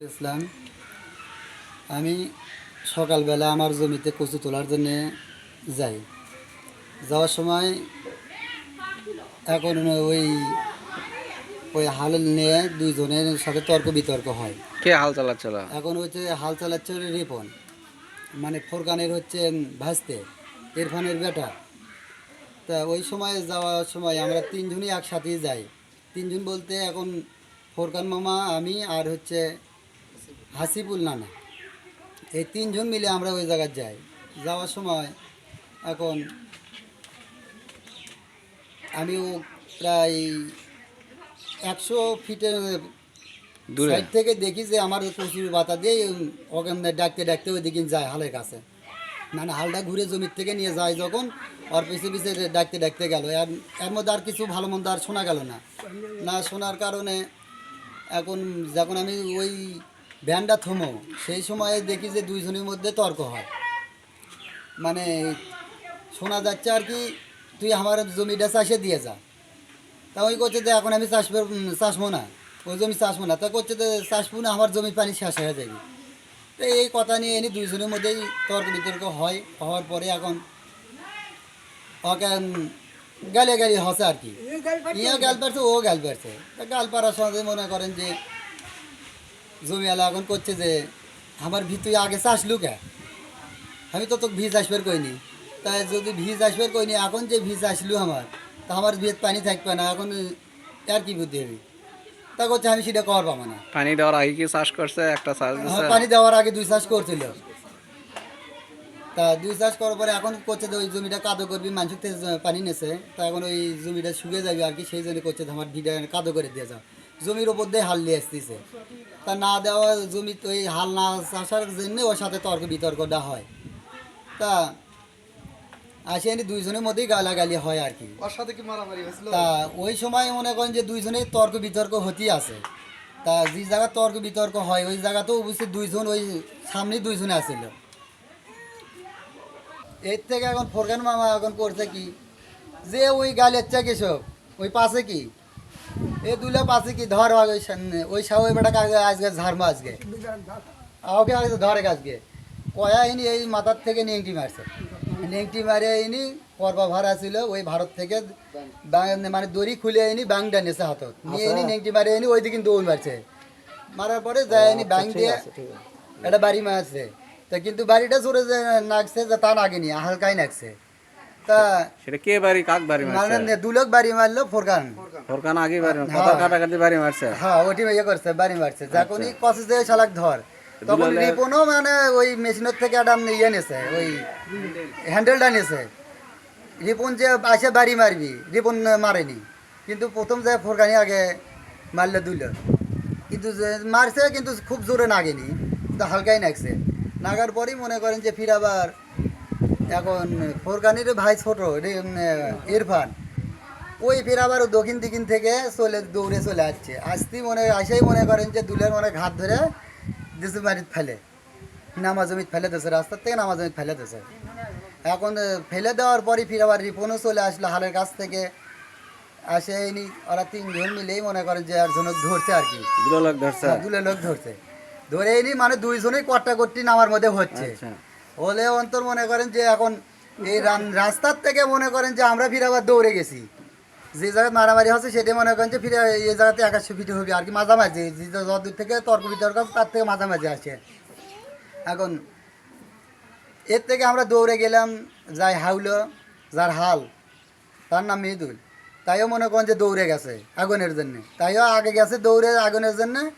ইসলাম আমি সকালবেলা আমার জমিতে কচু তোলার জন্যে যাই। যাওয়ার সময় এখন ওই ওই হাল নিয়ে দুইজনের সাথে তর্ক বিতর্ক হয়। কে হাল চালাচ্ছিল? এখন হচ্ছে হাল চালাচ্ছে রিপন। মানে ফোরকানের হচ্ছে ভাসতে ইরফানের বেটা। তা ওই সময় যাওয়ার সময় আমরা তিনজনই একসাথেই যাই। তিনজন বলতে এখন ফোরকান মামা আমি আর হচ্ছে হাসিবুল নানা। এই তিনজন মিলে আমরা ওই জায়গায় যাই। যাওয়ার সময় এখন আমিও প্রায় একশো ফিটের দূরে। সাইড থেকে দেখি যে আমার প্রচুর বাতা দিয়ে ওখানে ডাকতে ডাকতে ওই দিকে যায় হালের কাছে। মানে হালটা ঘুরে জমির থেকে নিয়ে যায় যখন ওর পিছিয়ে পিছিয়ে ডাকতে ডাকতে গেল। আর এর মধ্যে আর কিছু ভালো মন্দ আর শোনা গেল না। না শোনার কারণে এখন যখন আমি ওই ভ্যানটা থমো। সেই সময় দেখি যে দুইজনের মধ্যে তর্ক হয়। মানে শোনা যাচ্ছে আর কি তুই আমার জমিটা চাষে দিয়ে যা। তা ওই করছে যে এখন আমি চাষ চাষবো না। ওই জমি চাষবো না। তা করছে যে চাষবো না আমার জমি পানি শেষ হয়ে যাবে। তো এই কথা নিয়ে এনে দুইজনের মধ্যেই তর্ক বিতর্ক হয়। হওয়ার পরে এখন ওকে গালে গালি হসে আর কি। ইয়ে গাল পারছে ও গাল পারছে তা গাল পাড়ার সঙ্গে মনে করেন যে জমিওয়ালা এখন করছে যে আমার ভি তুই আগে চাষ লুকে? আমি তো তোকে ভিজ আসবার কইনি। তাই যদি ভিজ আসবার কইনি এখন যে ভিজ আসলো আমার তা আমার ভিত পানি থাকবে না এখন আর কি বুদ্ধি হবে? তা করছে আমি সেটা কর পাবো না পানি দেওয়ার আগে কি চাষ করছে? একটা চাষ পানি দেওয়ার আগে দুই চাষ করছিল। তা দুই চাষ করার পরে এখন করছে যে ওই জমিটা কাদো করবি মানুষের পানি নেছে। তা এখন ওই জমিটা শুকিয়ে যাবে আর কি সেই জন্য করছে আমার ভিটা কাদো করে দিয়ে যাও। জমির ওপর দিয়ে হাল নিয়ে আসতেছে। তা না দেওয়া জমি তো ওই হাল না চাষার জন্য ওর সাথে তর্ক বিতর্কটা হয়। তা আসে এনে দুইজনের মধ্যেই গালাগালি হয় আর কি। ওর সাথে কি মারামারি হয়েছিল? তা ওই সময় মনে করেন যে দুইজনের তর্ক বিতর্ক হতেই আছে। তা যে জায়গা তর্ক বিতর্ক হয় ওই জায়গাতেও অবশ্যই দুইজন ওই সামনে দুইজনে আসছিল এর থেকে এখন ফোরগান মামা এখন করছে কি? যে ওই গালের চা কেসব ওই পাশে কি? এ দুলে পাশে কি ধর ওই সামনে ওই সাউ ওই বেটা আগে আজকে ঝাড়মা আজকে। ওকে আগে ধরে আজকে। কয়া ইনি এই মাথার থেকে নেংটি মারছে। নেংটি মারে ইনি পর্বা ভাড়া ছিল ওই ভারত থেকে মানে দড়ি খুলে এনি বাংটা নেছে হাতত। নিয়ে এনি নেংটি মারে এনি ওই দিকে দৌড় মারছে। মারার পরে যায় এনি বাং দিয়ে একটা বাড়ি মারছে। তা কিন্তু বাড়িটা জোরে যে নাগছে যে তা নাগেনি হালকাই নাগছে। তা সেটা কে বাড়ি কাক বাড়ি মারছে? মানে দুলোক বাড়ি মারলো ফোরকান। ফোরকান আগে বাড়ি কথা কাটাকাটি বাড়ি মারছে। হ্যাঁ ওটি ইয়ে করছে বাড়ি মারছে। যখনই কষে যে শালাক ধর। তখন রিপনও মানে ওই মেশিনের থেকে একটা ইয়ে নেছে ওই হ্যান্ডেলটা নেছে। রিপন যে আসে বাড়ি মারবি রিপন মারেনি। কিন্তু প্রথম যে ফোরকানি আগে মারলে দুল কিন্তু মারছে কিন্তু খুব জোরে নাগেনি কিন্তু হালকাই নাগছে। নাগার পরেই মনে করেন যে ফির আবার এখন ফোরকানির ভাই ছোট ইরফান। ওই ফের আবার দক্ষিণ দিকিন থেকে চলে দৌড়ে চলে আসছে। আসতেই মনে আসেই মনে করেন যে দুলের মনে ঘাত ধরে দিশু বাড়িতে ফেলে। নামা জমিত ফেলে দিয়েছে রাস্তার থেকে নামা জমিত ফেলে দিয়েছে এখন ফেলে দেওয়ার পরই ফির আবার রিপনও চলে আসলো হালের কাছ থেকে। আসে এনি ওরা তিনজন মিলেই মনে করেন যে একজন ধরছে আর কি। দুটো লোক ধরছে। দুলে লোক ধরছে। ধরে এনি মানে দুইজনেই কট্টা কট্টি নামার মধ্যে হচ্ছে। আচ্ছা। হলে অন্তর মনে করেন যে এখন এই রাস্তার থেকে মনে করেন যে আমরা ফিরে আবার দৌড়ে গেছি। যে জায়গায় মারামারি হচ্ছে, সেটাই মনে করেন যে ফিরে এই জায়গাতে একাশো ফিট হবে আর কি, মাঝামাঝি, যে থেকে তর্ক বিতর্ক, তার থেকে মাঝামাঝি আছে। এখন, এর থেকে আমরা দৌড়ে গেলাম যাই হাউলো, যার হাল, তার নাম মৃদুল। তাইও মনে করেন যে দৌড়ে গেছে আগুনের জন্য। তাইও আগে গেছে দৌড়ে আগুনের জন্য।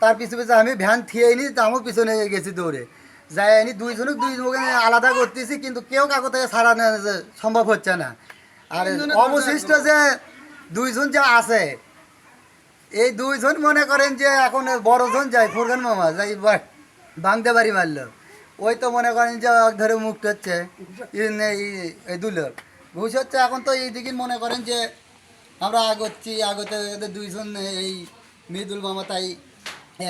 তার পিছু পিছু আমি ভ্যান থিয়ে নি আমিও পিছনে গেছি দৌড়ে। যাই আনি দুইজনক দুই আলাদা করতেছি, কিন্তু কেউ কাকো থেকে ছাড়া না- যে সম্ভব হচ্ছে না। আর অবশিষ্ট যে দুইজন যা আছে এই দুইজন মনে করেন যে এখন বড়জন যায় ফুরগান মামা যাই ভাঙতে বাড়ি মারলো। ওই তো মনে করেন যে এক ধরে মুখ হচ্ছে এই দুলোক ঘুষ হচ্ছে এখন তো এই দিকে মনে করেন যে আমরা আগচ্ছি আগতে দুইজন এই মৃদুল মামা তাই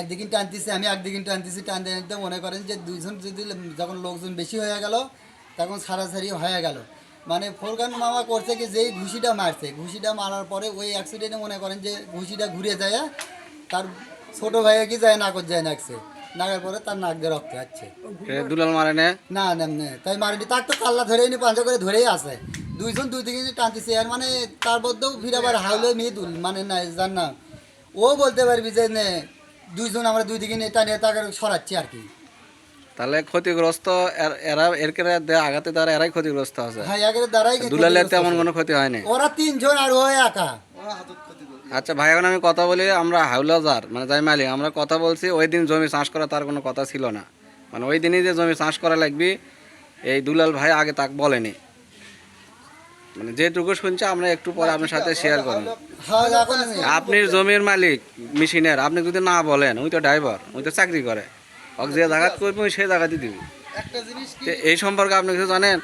একদিকে টানতেছি আমি একদিকে টানতেছি টানতে টানতে মনে করেন যে দুইজন যদি যখন লোকজন বেশি হয়ে গেল তখন সারাসারি হয়ে গেল। মানে ফোরগান মামা করছে কি যেই ঘুষিটা মারছে ঘুষিটা মারার পরে ওই অ্যাক্সিডেন্টে মনে করেন যে ঘুষিটা ঘুরে যায় তার ছোট ভাইয়ে কি যায় নাকত যায় নাকছে। নাকের পরে তার নাক দিয়ে রক্ত যাচ্ছে দুলাল মারে নে। না না তাই মারিনি। তার তো কাল্লা ধরেই নি পাঞ্জা করে ধরেই আছে। দুইজন দুই দিকে টানতেছে আর মানে তার মধ্যেও ফিরাবার হাউলে মেয়ে দুল মানে না জান না। ও বলতে পারবি যে নে দুইজন আমরা দুই দিকে নিয়ে টানিয়ে তাকে সরাচ্ছি আর কি। তাহলে ক্ষতিগ্রস্ত এরা এর কেরে দে- আঘাতে দ্বারা এরাই ক্ষতিগ্রস্ত আছে। হ্যাঁ একের দ্বারাই দুলালের তেমন কোনো ক্ষতি হয়নি। ওরা তিনজন আর ও একা। আচ্ছা ভাই এখন আমি কথা বলি আমরা হাউলাজার মানে যাই মালিক আমরা কথা বলছি ওই দিন জমি চাষ করা তার কোনো কথা ছিল না। মানে ওই দিনই যে জমি চাষ করা লাগবে এই দুলাল ভাই আগে তাক বলেনি। মানে যেটুকু শুনছি আমরা একটু পরে আপনার সাথে শেয়ার করব। হ্যাঁ আপনি জমির মালিক মেশিনের আপনি যদি না বলেন ওই তো ড্রাইভার ওই তো চাকরি করে। ওকে যে জায়গা করবে ওই সেই জায়গাতে দিবি। এই সম্পর্কে আপনি কিছু জানেন?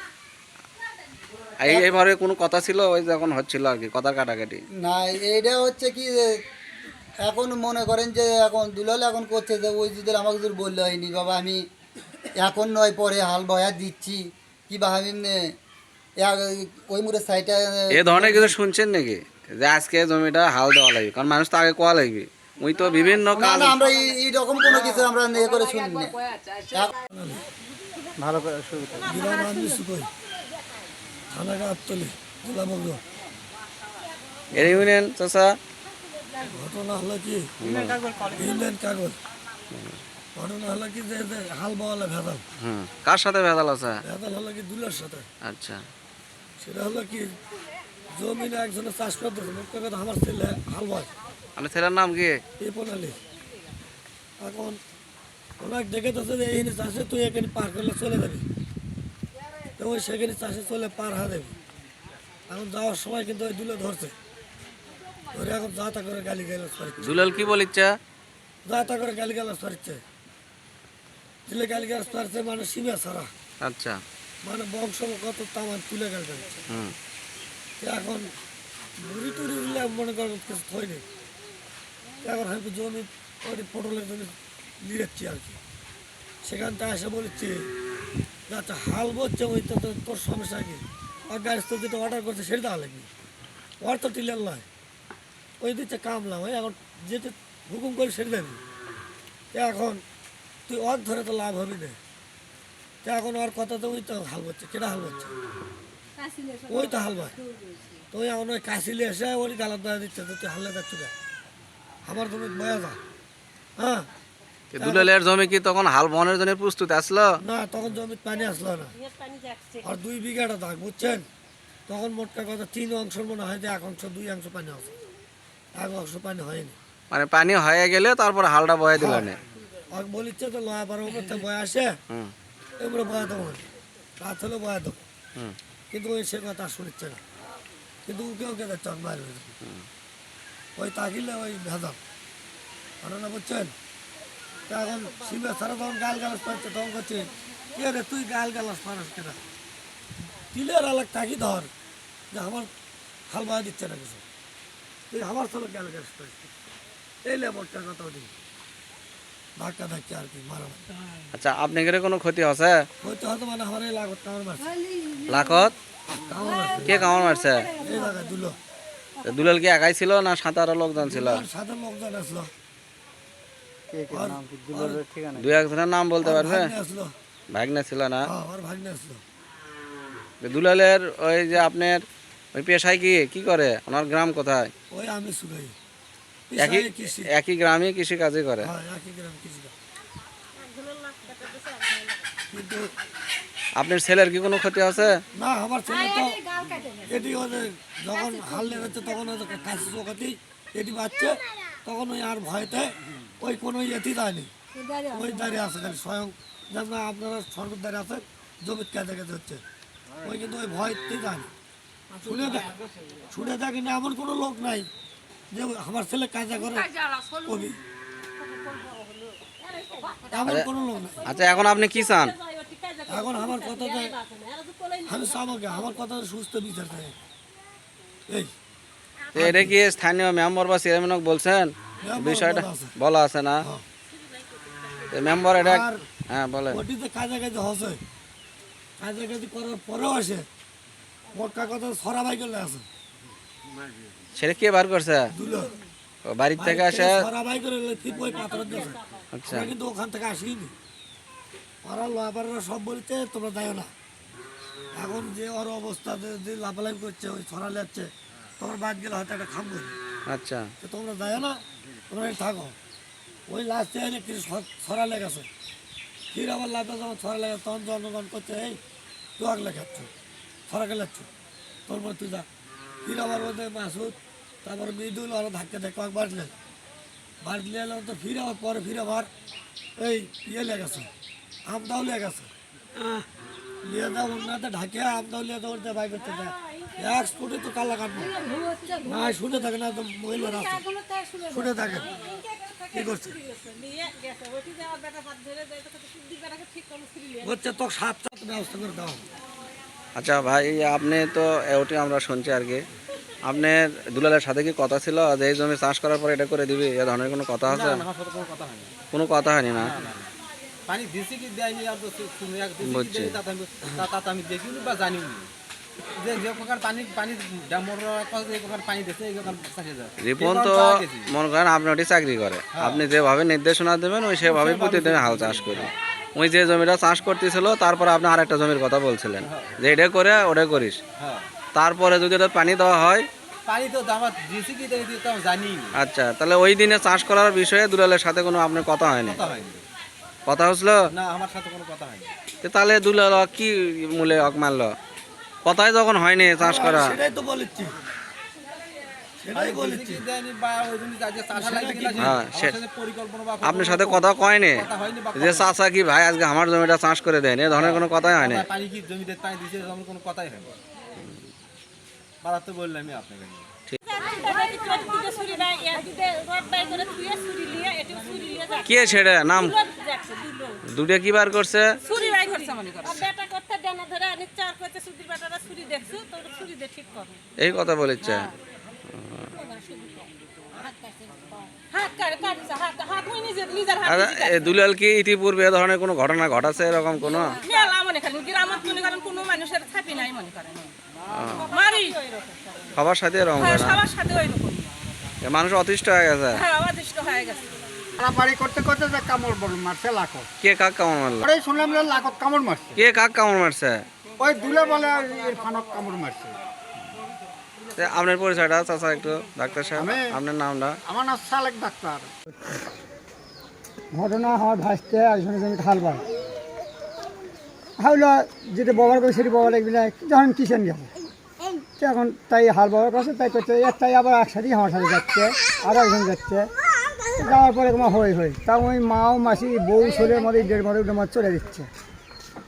এই এইভাবে কোনো কথা ছিল? ওই যখন হচ্ছিল আর কি কথা কাটাকাটি। না এইটা হচ্ছে কি যে এখন মনে করেন যে এখন দুলাল এখন করছে যে ওই যদি আমাকে যদি বললে হয়নি বাবা আমি এখন নয় পরে হাল বয়া দিচ্ছি। কি বা আমি ওই মুড়ে সাইডটা এ ধরনের কিছু শুনছেন নাকি? যে আজকে জমিটা হাল দেওয়া লাগবে কারণ মানুষ তো আগে কোয়া লাগবে। ওই তো বিভিন্ন না কাজ না আমরা এই- রকম কোনো কিছু আমরা ইয়ে করে শুনিনি ভালো করে শুরু করি। গ্রাম আমি সুকই থানা গাবতলি জেলা মগ্ন এর ইউনিয়ন চাষা ঘটনা হলো কি ইউনিয়ন কাগজ ঘটনা হলো কি যে হাল বাওয়ালে ভেদাল হুম কার সাথে ভেজাল আছে ভেদাল হলো কি দুলের সাথে আচ্ছা সেটা হলো কি জমিনে একজনে চাষ করতে আমার ছেলে হাল বয় আপনার ছেলের নাম কি? এই প্রণালী। এখন ওনাকে ডেকে যে এইখানে চাষে তুই এখানে পার করলে চলে যাবি। তো ওই সেখানে চাষে চলে পার হয়ে যাবি। এখন যাওয়ার সময় কিন্তু ওই দুলে ধরছে। ধরে এখন যা তা করে গালি গালাজ করছে দুলাল কি বলিচ্ছে? যা তা করে গালি গালাজ করছে দিলে গালি গালাজ করছে মানে সীমা ছাড়া। আচ্ছা। মানে বংশগত তামান তুলে গালি এখন বুড়ি টুড়ি মনে করেন কিছু হয়নি এখন আমি জমি ওই পটলের জমি লিড়েছি আর কি। সেখান থেকে এসে বলেছি আচ্ছা হাল বলছে ওই তো তোর সমস্যা কি? আর গাড়ি তো যেটা অর্ডার করছে সেটা দেওয়া লাগবে ওর তো টিলার নয়। ওই দিচ্ছে কামলা ওই এখন যেতে হুকুম করি সেটা দেবি। এখন তুই ওর ধরে তো লাভ হবি না। তো এখন ওর কথা তো ওই তো হাল বলছে কেটা হাল বলছে? ওই তো হাল ভাই তো এখন ওই কাশিলে এসে ওই গালার দেওয়া দিচ্ছে তো তুই হালে যাচ্ছ কে আমার তুমি বয়া যা। হ্যাঁ? দুলালের জমি কি তখন হাল বহনের জন্য প্রস্তুত আসলো? না তখন জমিতে পানি আসলো না। আর দুই বিঘাটা থাক বুঝছেন? তখন মোটকা কথা তিন অংশ মনে হয় যে এক অংশ দুই অংশ পানি আছে। এক অংশ পানি হয়নি। মানে পানি হয়ে গেলে তারপর হালটা বয়ে দিল না। আর বলিচ্ছে তো লয়া পার উপর থেকে বয়া আসে। এগুলো বয়া দেবো। রাত হলে বয়া দেবো। কিন্তু ওই সে কথা শুনিচ্ছে না। কিন্তু ওকে ওকে দেখতে মার ওই তাকিলে ওই ভেদাম ঘটনা বুঝছেন? এখন শিবে ছাড়া তখন গাল গালাস পাচ্ছে তখন করছে কে রে তুই গাল গালাস পারস কেনা? তিলের আলাগ তাকি ধর যে আমার হাল বায়া দিচ্ছে না কিছু। তুই আমার চলো গাল গালাস পারিস এই লেবরটার কথা দিই ধাক্কা ধাক্কি আর কি মারামারি আচ্ছা আপনি গেলে কোনো ক্ষতি আছে হয়তো হয়তো মানে আমার এই লাগত কামড় মারছে। মারছে। কে কামড় মারছে? এই জায়গায় দুলো। দুলাল কি একাই ছিল না সাঁতার লোকজন ছিল? আর সাথে লোকজন আসলো। দুই একজনের নাম বলতে পারবে? ভাগ্নে ছিল না? হ্যাঁ দুলালের ওই যে আপনার ওই পেশায় কি কি করে? ওনার গ্রাম কোথায়? ওই আমি শুকাই একই একই গ্রামে কৃষি কাজই করে? হ্যাঁ একই গ্রাম কৃষি কিন্তু আপনার ছেলের কি কোনো ক্ষতি আছে? না আমার ছেলে তো এটি ওদের যখন হাল লেগেছে তখন কাশি চোখাতেই এটি বাচ্চা তখন ওই আর ভয়তে ওই কোনো ইয়েতি দেয়নি ওই দাঁড়িয়ে আছে খালি স্বয়ং। যেমন আপনারা সরকার দাঁড়িয়ে আছে জমির কাজে কাজে হচ্ছে ওই কিন্তু ওই ভয়তেই যায়নি শুনে দেখ শুনে দেখি না এমন কোনো লোক নাই যে আমার ছেলে কাজে করে কবি। এমন কোনো লোক নাই। আচ্ছা এখন আপনি কি চান? এখন আমার কথা যে আমি চামাকে আমার কথা সুস্থ বিচার চাই এই। এটা কি স্থানীয় মেম্বার বা চেয়ারম্যানক বলছেন বিষয়টা বলা আছে। না? হ্যাঁ। মেম্বার এটা হ্যাঁ বলে ওটিতে কাজে কাজে হসে কাজে কাজে করার পরেও আসে। মোটকা কথা ছড়া ভাই করলে আছে। সেটা কে বার করছে? বাড়ির থেকে আসে? সরাবাই করে ঠিক ওই পাথরের দেশে আচ্ছা। কিন্তু ওখান থেকে আসিনি। ওরা লাভাররা সব বলছে তোমরা যাও না। এখন যে ওর অবস্থা যে- যে লাফালাফি করছে ওই ছড়া যাচ্ছে তোমার বাদ গেলে হয়তো একটা খাম। আচ্ছা। তো তোমরা যাও না তোমরা থাকো। ওই লাস্টে এনে কিছু ছড়া লেগেছে। ফির আবার লাভে যখন ছড়া লেগে তখন জনগণ করছে এই তুই আগলে খাচ্ছ ছড়া গেলাচ্ছ তোর তুই যা। ফির আবার ওদের মাসুদ তারপর মৃদুল ওরা ধাক্কা ধাক্কা বাড়লেন বাড়লে তো ফির আবার পরে ফির আবার এই ইয়ে লেগেছে। আমদাও লেগেছে লিয়ে দাও ওনাতে ঢাকে আমদাও লিয়ে দাও ওর বাইক করতে এক তো কালা কাটবো। না শুনে থাকে না তো মহিলারা আছে। শুনে থাকে। কি করছে? হচ্ছে তো সাত সাত ব্যবস্থা করে দাও। আচ্ছা ভাই আপনি তো ওটি আমরা শুনছি আর কি। আপনার দুলালের সাথে কি কথা ছিল? যে এই জমি চাষ করার পর এটা করে দিবি? এ ধরনের কোনো কথা আছে? কোনো কথা হয়নি। না। পানি দিছি কি দেয়নি আর তো তুমি তাতে আমি দেখিনি বা জানিও নি যে যে প্রকার পানি পানি ডামর কথা এই প্রকার পানি দিছে এই প্রকার চাষে যায় রিপন তো মনে করেন আপনি চাকরি করে। আপনি যেভাবে নির্দেশনা দেবেন ওই সেভাবে প্রতিদিন হাল চাষ করি। ওই যে জমিটা চাষ করতেছিল তারপরে আপনি আরেকটা জমির কথা বলছিলেন। যে এটা করে ওটা করিস। হ্যাঁ। তারপরে যদি ওটা পানি দেওয়া হয় পানি তো আচ্ছা তাহলে ওই দিনে চাষ করার বিষয়ে দুলালের সাথে কোনো আপনার কথা হয়নি। কথা হচ্ছিল? না আমার সাথে কোনো কথা হয়নি। তাহলে দুলাল কি মূলে অক মারলো কথাই যখন হয়নি চাষ করা। সেটাই তো বলেছি। চাষা হ্যাঁ, আপনার সাথে কথা কয়নি যে চাচা কি ভাই আজকে আমার জমিটা চাষ করে দেন এ ধরনের কোনো কথাই হয়নি পানি কি জমিতে পানি দিছে কোনো কথাই হয়নি বললামই আপনাকে কে ছেড়ে? নাম? দুটো কি বার করছে? এই কথা বলেছে। আচ্ছা, দুলাল কি ইতিপূর্বে এ ধরনের কোনো ঘটনা ঘটাছে এরকম কোনো? মনে মানুষের থাপি নাই মনে করেন। মারি। সবার সাথে এরকম হ্যাঁ, সবার সাথে ওই রকম মানুষ অতিষ্ঠ হয়ে গেছে। হ্যাঁ অদৃষ্ট হয়ে গেছে। বাড়ি করতে করতে যে কামড় বড় মারছে লাখত কে কাক কামড় মারলো? পরে শুনলাম যে লাখত কামড় মারছে। কে কাক কামড় মারছে? ওই দুলে বলে ইরফানক কামড় মারছে। আপনার পরিচয়টা চাচা একটু ডাক্তার সাহেব আপনার নামটা? আমার নাম সালেক ডাক্তার। ঘটনা হওয়ার ভাসতে হাওলা যেটা ব্যবহার করে সেটি ব্যবহার লাগবে যখন কিষেন গেছে। তো এখন তাই হাল ব্যবহার করছে তাই করছে এর তাই আবার একসাথেই আমার সাথে যাচ্ছে আর একজন যাচ্ছে। যাওয়ার পরে তোমার হই হয়ে তা ওই মাও মাসি বউ ছেলের মধ্যে দেড় মধ্যে তোমার চলে দিচ্ছে।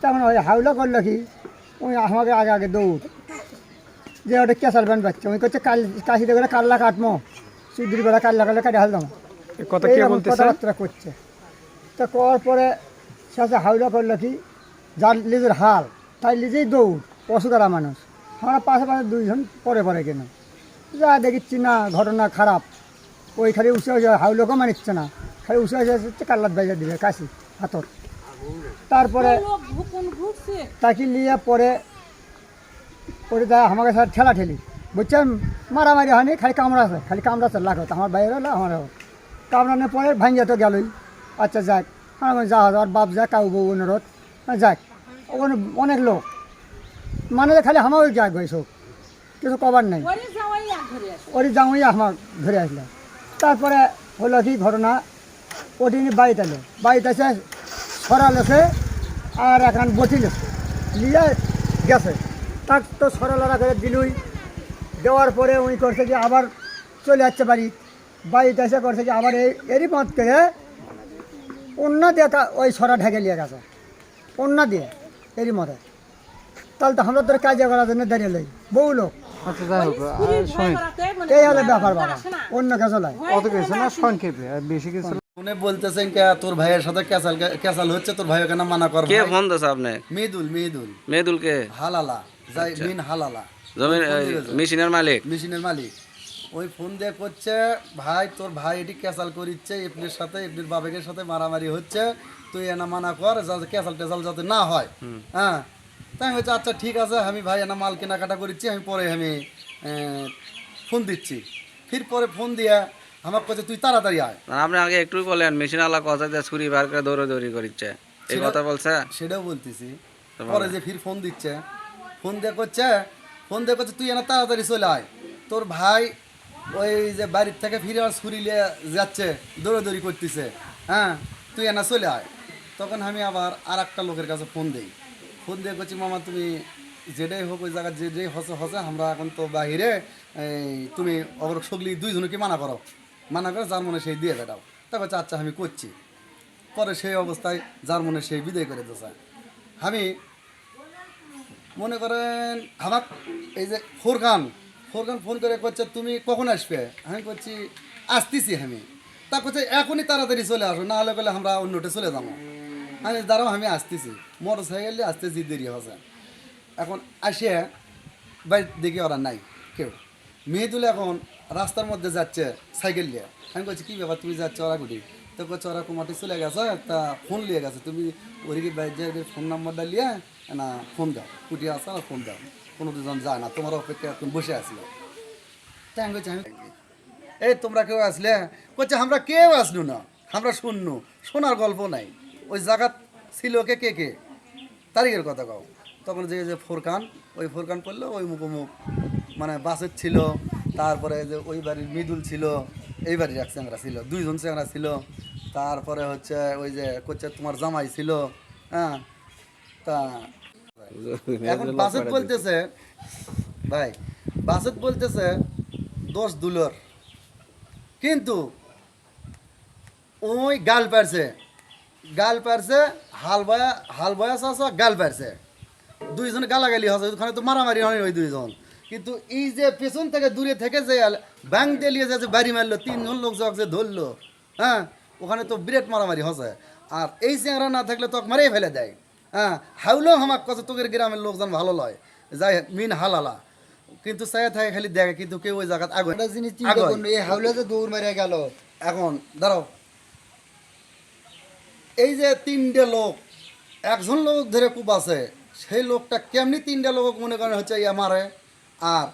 তখন ওই হাওলা করল কি? ওই আমাকে আগে আগে দৌড়। যে ওটা কেসাল ব্যান্ড পাচ্ছে ওই করছে কাল কাশিতে করে কাল্লা কাটমো। সুদির বেলা কাল্লা কাল্লা কাটে হাল দামো কথা কে কথাবার্তা করছে। তা করার পরে শেষে হাওলা করল কি? যার নিজের হাল তাই নিজেই দৌড় অসুদারা মানুষ। আমরা পাশে পাশে দুইজন পরে পরে কেন? যা দেখিচ্ছি না, ঘটনা খারাপ। ওই খালি উসে উসে হাউলোকে মানিচ্ছে না। খালি উসে উসে হচ্ছে কাল্লাত বাইজা দিবে, কাশি হাতর তারপরে তাকে নিয়ে পরে পরে যা আমাকে স্যার ঠেলা ঠেলি বুঝছেন মারামারি হয়নি, খালি কামড়া আছে খালি কামড়া আছে লাখত আমার বাইরে হলো, আমার কামড়ানোর পরে ভাঙিয়া তো গেলই। আচ্ছা যাক। আমার যা হবে আর বাপ যাক কাউ বউ অনুরোধ। যাক। অনেক লোক। মানে খালি যাক ভাই সব কিছু কবার নেই। ওরই জামাই আমার ধরে আসলো। তারপরে হলো কি ঘটনা? ওদিন বাড়িতে এলো। বাড়িতে এসে সরালেছে আর এখন বটিলেছে নিয়ে গেছে। তার তো সরলরা করে দিলুই। দেওয়ার পরে উনি করছে যে আবার চলে যাচ্ছে বাড়ি। বাড়িতে এসে করছে যে আবার এই এরই মত করে অন্য দিয়ে তা- ওই সরা ঢেকে নিয়ে গেছে। অন্য দিয়ে এরই মতে। তাহলে তো আমরা তোর কাজে করার জন্য দাঁড়িয়ে লই বহু লোক। এই হলো ব্যাপার বাবা। অন্য কাছে লাই উনি বলতেছেন কে তোর ভাইয়ের সাথে ক্যাসাল ক্যাসাল হচ্ছে তোর ভাই কেন মানা কর কে ফোন দিয়েছে আপনি? মেদুল মেদুল। মেদুলকে হালালা যাই মিন হালালা। জমির মেশিনের মালিক। মেশিনের মালিক। ওই ফোন দিয়ে করছে ভাই তোর ভাই এটি ক্যাসাল করিচ্ছে এপনির সাথে এপনির বাবেকের সাথে মারামারি হচ্ছে তুই এনা মানা কর যাতে ক্যাসাল টেসাল যাতে না হয়। হ্যাঁ? তাই হচ্ছে আচ্ছা ঠিক আছে আমি ভাই এনা মাল কেনাকাটা করিচ্ছি আমি পরে আমি ফোন দিচ্ছি। ফির পরে ফোন দিয়া আমার কাছে তুই তাড়াতাড়ি আয়। না, আপনি আগে একটু বলেন মেশিন আলা কথা দিয়ে ছুরি বার করে দৌড়ে দৌড়ি করিচ্ছে এই কথা বলছে? সেটাও বলতেছি। পরে যে ফির ফোন দিচ্ছে ফোন দিয়ে করছে ফোন দিয়ে করছে তুই এনা তাড়াতাড়ি চলে আয়। তোর ভাই ওই যে বাড়ির থেকে ফিরে আর ছুরি নিয়ে যাচ্ছে দৌড়াদৌড়ি করতেছে হ্যাঁ তুই এনা চলে আয়। তখন আমি আবার আর একটা লোকের কাছে ফোন দিই। ফোন দিয়ে করছি মামা, তুমি যেটাই হোক ওই জায়গায় যে যেই হসে হসে, আমরা এখন তো বাহিরে তুমি অগর সগলি দুইজনকে মানা করো। মানা করে যার মনে সেই দিয়ে বেটাও তা বলছে আচ্ছা আমি করছি। পরে সেই অবস্থায় যার মনে সেই বিদায় করে দিয়েছে। আমি মনে করেন, আমার এই যে ফোরকান ফোরকান ফোন করে করছে তুমি কখন আসবে? আমি করছি আসতেছি আমি। তা করছে এখনই তাড়াতাড়ি চলে আসো, না হলে বলে আমরা অন্যটা চলে যাব। আমি দাঁড়াও, আমি আসতেছি। মোটর সাইকেল আসতে যে দেরি হচ্ছে এখন আসে বাড়ি দেখি ওরা নাই, কেউ। মেয়েদুল এখন রাস্তার মধ্যে যাচ্ছে সাইকেল নিয়ে। আমি বলছি, কী ব্যাপার, তুমি যাচ্ছ ওরা গুটি তো করছে ওরা কুমাটি চলে গেছে, তা ফোন নিয়ে গেছে। তুমি ওদিকে বাইরে ফোন নাম্বারটা নিয়ে না, ফোন দাও। কুটি আসো আর ফোন দাও। কোনো দুজন যায় না, তোমার অপেক্ষা তুমি বসে আসলে তাই আমি বলছি, আমি এই, তোমরা কেউ আসলে? করছে আমরা কেউ আসলু না, আমরা শুননু শোনার গল্প নাই। ওই জায়গা ছিল কে কে কে? তারিখের কথা কও। তখন যে যে ফোরকান ওই ফোরকান পড়ল ওই মুখোমুখ মানে বাসের ছিল তারপরে যে ওই বাড়ির মৃদুল ছিল এই বাড়ির এক চ্যাংরা ছিল দুইজন চ্যাংরা ছিল তারপরে হচ্ছে ওই যে করছে তোমার জামাই ছিল হ্যাঁ? তা এখন বাসেত বলতেছে ভাই বাসেত বলতেছে দশ দুলর। কিন্তু ওই গাল পারছে। গাল পারছে হাল বয়া হাল বয়া চাষা গাল পারছে। দুইজন গালাগালি হচ্ছে ওখানে তো মারামারি হয় ওই দুইজন। কিন্তু এই যে পেছন থেকে দূরে থেকে যে ব্যাং দিয়ে যে বাড়ি মারলো তিনজন লোক যাক যে ধরলো হ্যাঁ ওখানে তো বিরাট মারামারি হচ্ছে। আর এই চেংরা না থাকলে তো মারিয়ে ফেলে দেয়। হ্যাঁ হাউলেও আমার কাছে তোকের গ্রামের লোকজন ভালো লয়। যাই মিন হালালা। কিন্তু চাই থাকে খালি দেখে কিন্তু কেউ ওই জায়গাত আগে জিনিস এই হাওলে যে দৌড় মেরে গেল এখন দাঁড়াও। এই যে তিনটে লোক, একজন লোক ধরে খুব আছে, সেই লোকটা কেমনি তিনটে লোক মনে করেন হচ্ছে ইয়ে মারে? আর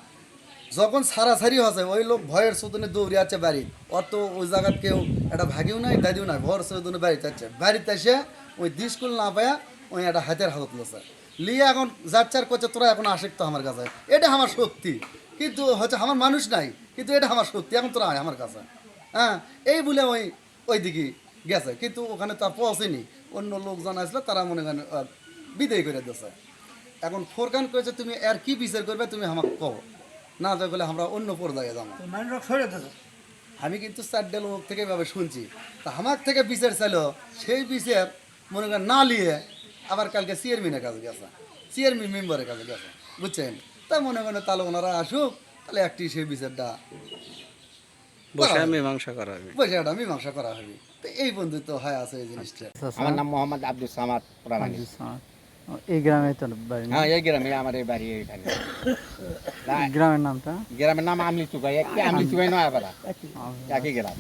যখন সারাসারি হচ্ছে, ওই লোক ভয়ের সুতনে দৌড়ে আছে বাড়ি অত ওই জায়গার কেউ, একটা ভাগিও নাই, দাদিও নাই, ভয়ের সুতনে বাড়িতে আছে। বাড়িতে এসে ওই দিস্কুল না পায়া ওই একটা হাতের হাতত লোছে লিয়ে এখন যাচ্চার করছে, তোরা এখন আসিক তো আমার কাছে। এটা আমার শক্তি। কিন্তু হচ্ছে আমার মানুষ নাই, কিন্তু এটা আমার শক্তি, এখন তোরা আমার কাছে। হ্যাঁ এই বলে ওই ওই দিকে গেছে। কিন্তু ওখানে তো আর পৌঁছেনি অন্য লোকজন আসলে তারা মনে করেন বিদায় করে দিয়েছে। এখন ফোরকান করেছে তুমি আর কি বিচার করবে তুমি আমাকে কও। না তো বলে আমরা অন্য পর্যায়ে যাব। আমি কিন্তু চারটে লোক থেকে এভাবে শুনছি। তা আমার থেকে বিচার চাইলো সেই বিচার মনে করেন না নিয়ে আবার কালকে চেয়ারম্যানের কাছে গেছে। চেয়ারম্যান মেম্বারের কাছে গেছে বুঝছেন? তা মনে করেন তাহলে ওনারা আসুক তাহলে একটি সেই বিচারটা বসে মীমাংসা করা হবে। পয়সাটা মীমাংসা করা হবে। তো এই বন্ধুত্ব হয় আছে এই জিনিসটা। আমার নাম মোহাম্মদ আব্দুল সামাদ প্রামাণিক এই গ্রামে তো বাড়ি হ্যাঁ এই গ্রামে আমার এই বাড়ি এইখানে। গ্রামের নামটা? গ্রামের নাম আমলি চুকাই একই আমলি চুকাই নয় আবার একই গ্রাম।